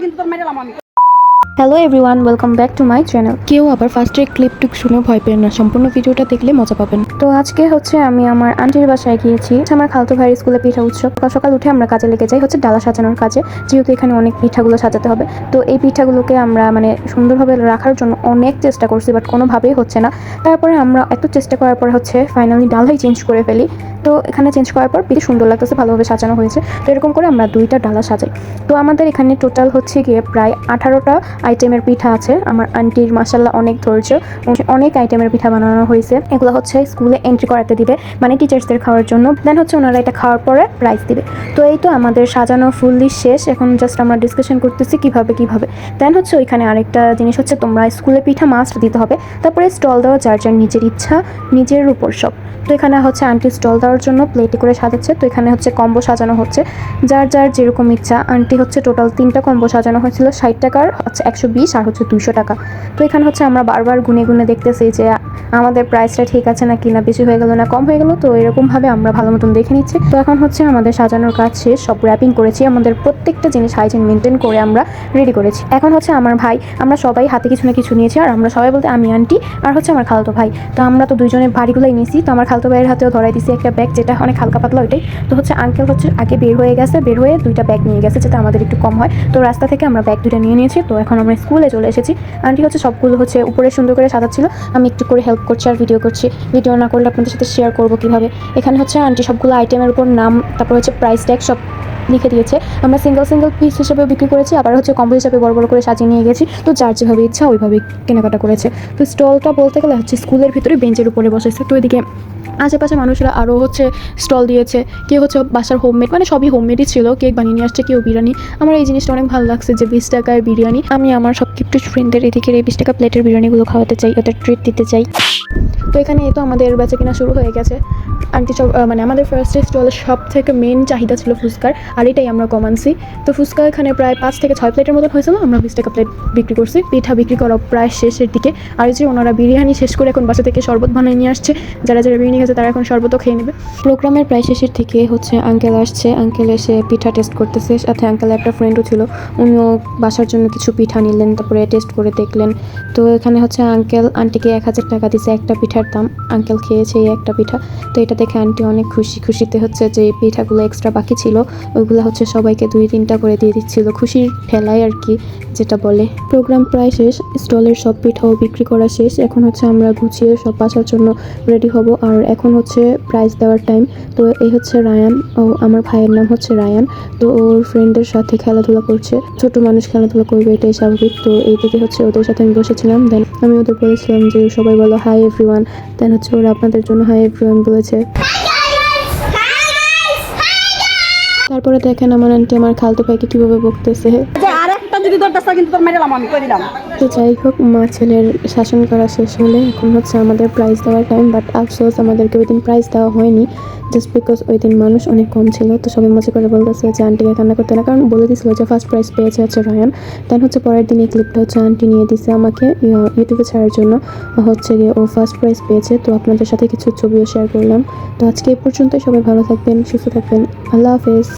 কিন্তু তোর মেরে আমি। Hello everyone welcome back to my channel কেউ আবার ফার্স্টে ক্লিপটুক শুনে ভয় পেন না। সম্পূর্ণ ভিডিওটা দেখলে মজা পাবেন। তো আজকে হচ্ছে আমি আমার আন্টির বাসায় গিয়েছি। আমার খালতো ভাইয়ের স্কুলে পিঠা উৎসব। সকাল উঠে আমরা কাজে লেগে যাই হচ্ছে ডালা সাজানোর কাজে। যেহেতু এখানে অনেক পিঠাগুলো সাজাতে হবে। তো এই পিঠাগুলোকে আমরা মানে সুন্দরভাবে রাখার জন্য অনেক চেষ্টা করছি বাট কোনোভাবেই হচ্ছে না। তারপরে আমরা এত চেষ্টা করার পর হচ্ছে ফাইনালি ডালাই চেঞ্জ করে ফেলি। তো এখানে চেঞ্জ করার পর বেশি সুন্দর লাগতেছে ভালোভাবে সাজানো হয়েছে। তো এরকম করে আমরা দুইটা ডালা সাজাই। তো আমাদের এখানে টোটাল হচ্ছে গিয়ে প্রায় আঠারোটা আইটেমের পিঠা আছে। আমার আন্টির মাসাল্লাহ অনেক ধৈর্য। অনেক আইটেমের পিঠা বানানো হয়েছে। এগুলো হচ্ছে স্কুলে এন্ট্রি করাতে দিবে মানে টিচার্সদের খাওয়ার জন্য। দেন হচ্ছে ওনারা এটা খাওয়ার পরে প্রাইজ দিবে। তো এই তো আমাদের সাজানো ফুললি শেষ। এখন জাস্ট আমরা ডিসকাশন করতেছি কীভাবে কীভাবে। দেন হচ্ছে ওইখানে আরেকটা জিনিস হচ্ছে, তোমরা স্কুলে পিঠা মাস্ট দিতে হবে। তারপরে স্টল দেওয়া, যার যার নিজের ইচ্ছা, নিজের উপর সব। তো এখানে হচ্ছে আন্টি স্টল দেওয়ার জন্য প্লেটে করে সাজাচ্ছে। তো এখানে হচ্ছে কম্বো সাজানো হচ্ছে। যার যার যেরকম ইচ্ছা আন্টি হচ্ছে টোটাল তিনটা কম্বো সাজানো হয়েছিল, ষাট টাকার, হচ্ছে একশো বিশ আর হচ্ছে দুশো টাকা। তো এখানে হচ্ছে আমরা বারবার গুনে গুনে দেখতেছি যে আমাদের প্রাইসটা ঠিক আছে না কি না, বেশি হয়ে গেল না, কম হয়ে গেল, তো এরকমভাবে আমরা ভালো মতন দেখে নিচ্ছি। তো এখন হচ্ছে আমাদের সাজানোর কাজ শেষ, সব র্যাপিং করেছি, আমাদের প্রত্যেকটা জিনিস হাইজিন মেনটেন করে আমরা রেডি করেছি। এখন হচ্ছে আমার ভাই, আমরা সবাই হাতে কিছু না কিছু নিয়েছি, আর আমরা সবাই বলতে আমি আন্টি আর হচ্ছে আমার খালতো ভাই। তো আমরা তো দুইজনে বাড়িগুলোই নিয়েছি, তো আমার খালতো ভাইয়ের হাতেও ধরাই দিছি একটা ব্যাগ যেটা অনেক হালকা পাতলা ওইটাই। তো হচ্ছে আঙ্কেল হচ্ছে আগে বের হয়ে গেছে, বের হয়ে দুইটা ব্যাগ নিয়ে গেছে যাতে আমাদের একটু কম হয়। তো রাস্তা থেকে আমরা ব্যাগ দুইটা নিয়ে নিয়েছি, তো এখন আমরা স্কুলে চলে এসেছি। আন্টি হচ্ছে সবগুলো হচ্ছে উপরে সুন্দর করে সাজাচ্ছিল। আমি একটু করে হেল্প করছি আর ভিডিও করছি। ভিডিও না করলে আপনাদের সাথে শেয়ার করব কীভাবে? এখানে হচ্ছে আন্টি সবগুলো আইটেমের উপর নাম, তারপর হচ্ছে প্রাইস ট্যাগ সব লিখে দিয়েছে। আমরা সিঙ্গেল সিঙ্গেল পিস হিসেবে বিক্রি করেছি, আবার হচ্ছে কম্বো হিসাবে বড় বড় করে সাজিয়ে নিয়ে গেছি। তো যার যেভাবে ইচ্ছা ওইভাবে কেনাকাটা করেছে। তো স্টলটা বলতে গেলে হচ্ছে স্কুলের ভিতরে বেঞ্চের উপরে বসেছে তো এদিকে আশেপাশে মানুষরা আরও হচ্ছে স্টল দিয়েছে, কেউ হচ্ছে বাসার হোমমেড মানে সবই হোমমেডই ছিল কেক বানিয়ে নিয়ে আসছে, কেউ বিরিয়ানি। আমার এই জিনিসটা অনেক ভালো লাগছে যে বিশ টাকায় বিরিয়ানি। আমি আমার সব কিপ্টু ফ্রেন্ডদের এদিকে এই বিশ টাকা প্লেটের বিরিয়ানিগুলো খাওয়াতে চাই, ওদের ট্রিট দিতে চাই। তো এখানে এই তো আমাদের বেচা কিনা শুরু হয়ে গেছে। আন্টি সব মানে আমাদের ফার্স্ট স্টলের সব থেকে মেন চাহিদা ছিল ফুচকার, আর এটাই আমরা কমানছি তো ফুচকা এখানে প্রায় পাঁচ থেকে ছয় প্লেটের মতন হয়েছিল, আমরা বিশ টাকা প্লেট বিক্রি করছি। পিঠা বিক্রি করা প্রায় শেষের দিকে। আর যে ওনারা বিরিয়ানি শেষ করে এখন বাসা থেকে শরবত বানিয়ে নিয়ে আসছে, যারা যারা বিরিয়ানি খেয়েছে তারা এখন শরবতও খেয়ে নেবে। প্রোগ্রামের প্রায় শেষের থেকে হচ্ছে আঙ্কেল আসছে। আঙ্কেল এসে পিঠা টেস্ট করতেছে। সাথে আঙ্কেল একটা ফ্রেন্ডও ছিল, উনিও বাসার জন্য কিছু পিঠা নিলেন, তারপরে টেস্ট করে দেখলেন। তো এখানে হচ্ছে আঙ্কেল আন্টিকে এক হাজার টাকা দিছে একটা পিঠার দাম। আঙ্কেল খেয়েছে এই একটা পিঠা। তো এটা দেখে আন্টি অনেক খুশি। খুশিতে হচ্ছে যে পিঠাগুলো এক্সট্রা বাকি ছিল। ওইগুলো হচ্ছে সবাইকে দুই তিনটা করে দিয়ে দিচ্ছিল। খুশির ঠেলায় আর কি, যেটা বলে। প্রোগ্রাম প্রায় শেষ। স্টলের সব পিঠাও বিক্রি করা শেষ। এখন হচ্ছে আমরা গুছিয়ে সব বাসার জন্য রেডি হব। আর এখন হচ্ছে প্রাইজ দেওয়ার টাইম তো এই হচ্ছে রায়ান। ও, আমার ভাইয়ের নাম হচ্ছে রায়ান। তো ওর ফ্রেন্ডের সাথে খেলাধুলা করছে। ছোট মানুষ খেলাধুলা করবে, এটাই স্বাভাবিক। তো এই থেকে হচ্ছে ওদের সাথে আমি বসেছিলাম। দেন আমি ওদের বলেছিলাম যে সবাই বলো হাই এভরিওয়ান দেন হচ্ছে ওরা আপনাদের জন্য হাই এভরিওয়ান বলেছে। তারপরে দেখেন আমার আন্টি আমার খালতো ভাইকে কীভাবে বকতেছে। যে আর যদি দরকার কিন্তু তোর মেরে আমি করে দিলাম? তো যাই হোক, মা ছেলের শাসন করা শেষ হলে এখন হচ্ছে আমাদের প্রাইজ দেওয়ার টাইম বাট আফসোস আমাদেরকে ওই দিন প্রাইজ দেওয়া হয়নি জাস্ট বিকজ ওই দিন মানুষ অনেক কম ছিল, তো সবাই মজা করে বলতেছে যে আন্টিকে কান্না করতে না, কারণ বলে দিছিল যে ফার্স্ট প্রাইজ পেয়েছে হচ্ছে রায়ান দেন হচ্ছে পরের দিন এই ক্লিপটা হচ্ছে আন্টি নিয়ে দিছে আমাকে ইউটিউবে ছাড়ার জন্য, হচ্ছে গিয়ে ও ফার্স্ট প্রাইজ পেয়েছে, তো আপনাদের সাথে কিছু ছবিও শেয়ার করলাম, তো আজকে এই পর্যন্তই, সবাই ভালো থাকবেন, সুস্থ থাকবেন, আল্লাহ হাফেজ।